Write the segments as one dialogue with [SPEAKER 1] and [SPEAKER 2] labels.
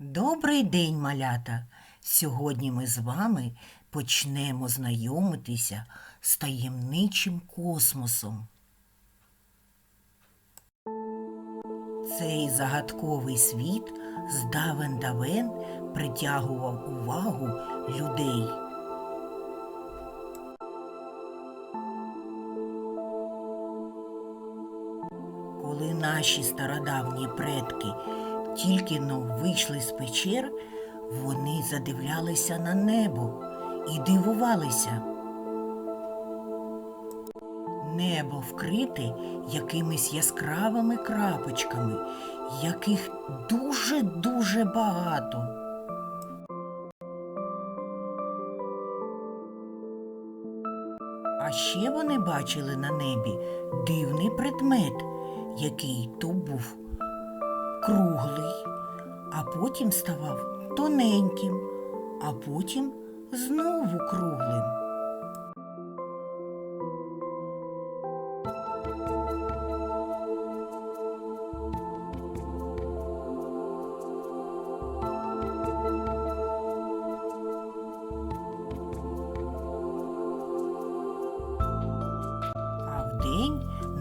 [SPEAKER 1] Добрий день, малята! Сьогодні ми з вами почнемо знайомитися з таємничим космосом. Цей загадковий світ здавен давен притягував увагу людей. Коли наші стародавні предки тільки но вийшли з печер, вони задивлялися на небо і дивувалися. Небо вкрите якимись яскравими крапочками, яких дуже-дуже багато. А ще вони бачили на небі дивний предмет, який то був круглий, а потім ставав тоненьким, а потім знову круглим.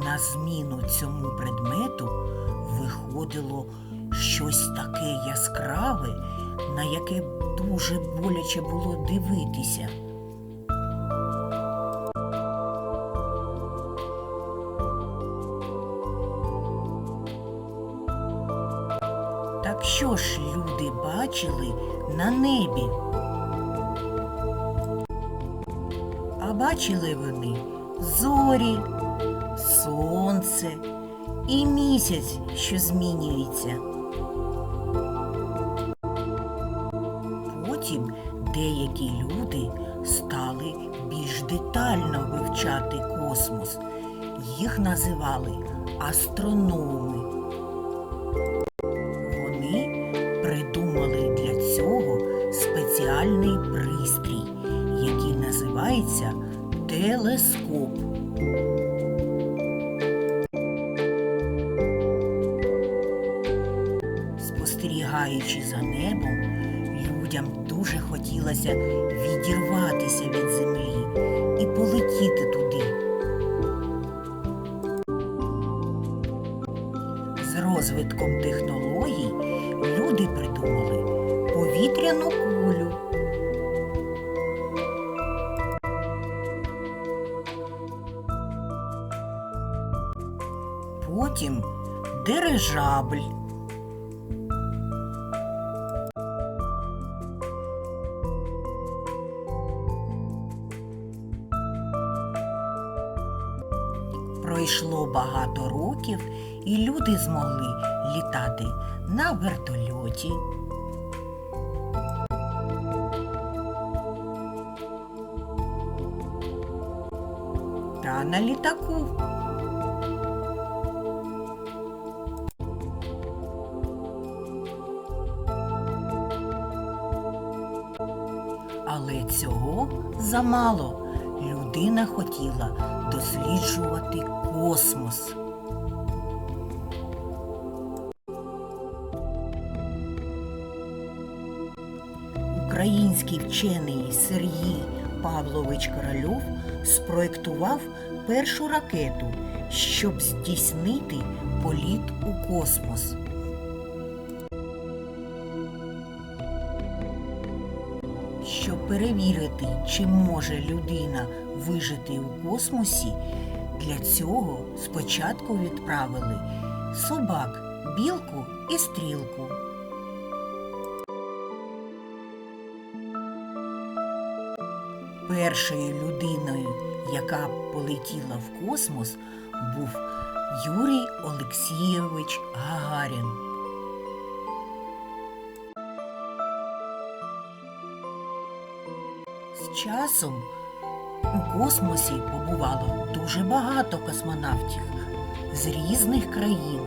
[SPEAKER 1] На зміну цьому предмету виходило щось таке яскраве, на яке дуже боляче було дивитися. Так що ж люди бачили на небі? А бачили вони зорі, сонце і місяць, що змінюється. Потім деякі люди стали більш детально вивчати космос. Їх називали астрономи. Вони придумали для цього спеціальний пристрій, який називається телескоп. Дуже хотілося відірватися від землі і полетіти туди. З розвитком технологій люди придумали повітряну кулю. Потім дирижабль. Пройшло багато років, і люди змогли літати на вертольоті. Та на літаку. Але цього замало. Людина хотіла досліджувати космос. Український вчений Сергій Павлович Корольов спроектував першу ракету, щоб здійснити політ у космос. Щоб перевірити, чи може людина вижити у космосі, для цього спочатку відправили собак, білку і стрілку. Першою людиною, яка полетіла в космос, був Юрій Олексійович Гагарін. З часом у космосі побувало дуже багато космонавтів з різних країн.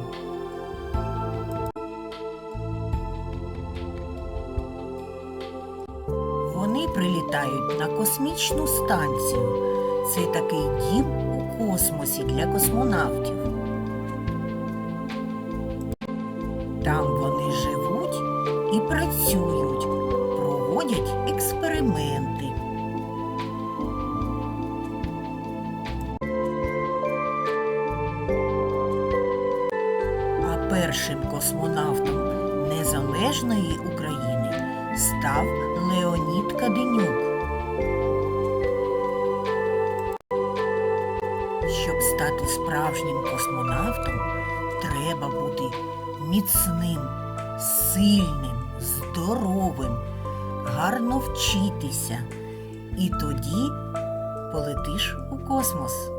[SPEAKER 1] Вони прилітають на космічну станцію. Це такий дім у космосі для космонавтів. Там вони живуть і працюють, проводять експерименти. Першим космонавтом незалежної України став Леонід Каденюк. Щоб стати справжнім космонавтом, треба бути міцним, сильним, здоровим, гарно вчитися. І тоді полетиш у космос.